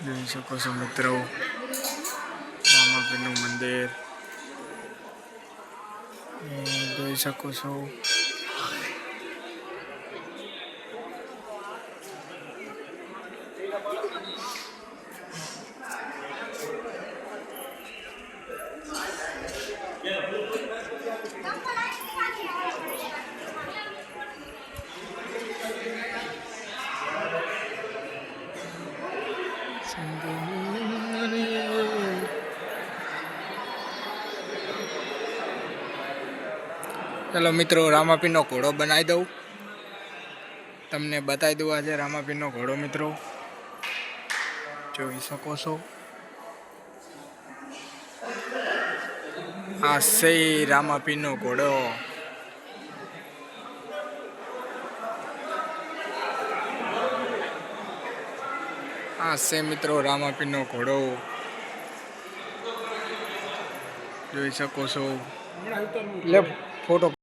જોઈ શકો છો મિત્રો રામાપીરનું મંદિર જોઈ શકો છો ચલો મિત્રો, રામાપીનો ઘોડો બનાવી દઉં. તમને બતાવી દઉં આજે રામાપીરનો ઘોડો, મિત્રો. જોઈ શકો છો. આ છે રામાપીનો ઘોડો. આ છે મિત્રો રામાપીરનો ઘોડો. જોઈ શકો છો. ફોટો